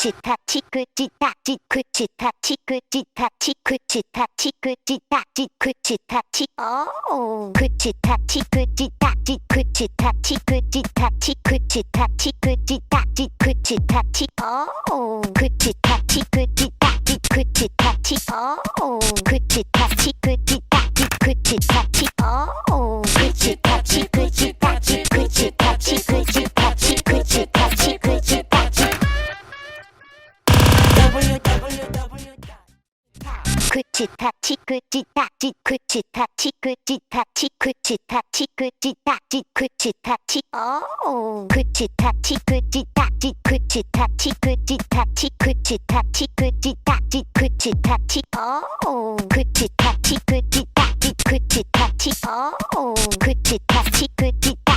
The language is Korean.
구치 타치 구치 타치 구치 타치 구치 타치 구치 타치 구치 타치 구치 타치 오 구치 타치 구치 타치 구치 타치 구치 타치 구치 타치 구치 타치 구치 타치 오 구치 타치 구치 타치 구치 타치 오 구치 타치 구치 타치 구치 타 구치 타치 구치 타치 구치 타치 구치 타치 구치 타치 구치 타치 구치 타치 오 구치 타치 구치 타치 구치 타치 구치 타치 구치 타치 구치 타치 구치 타치 오 구치 타치 구치 타치 구치 타치 오 구치 타치 구치 타치 구치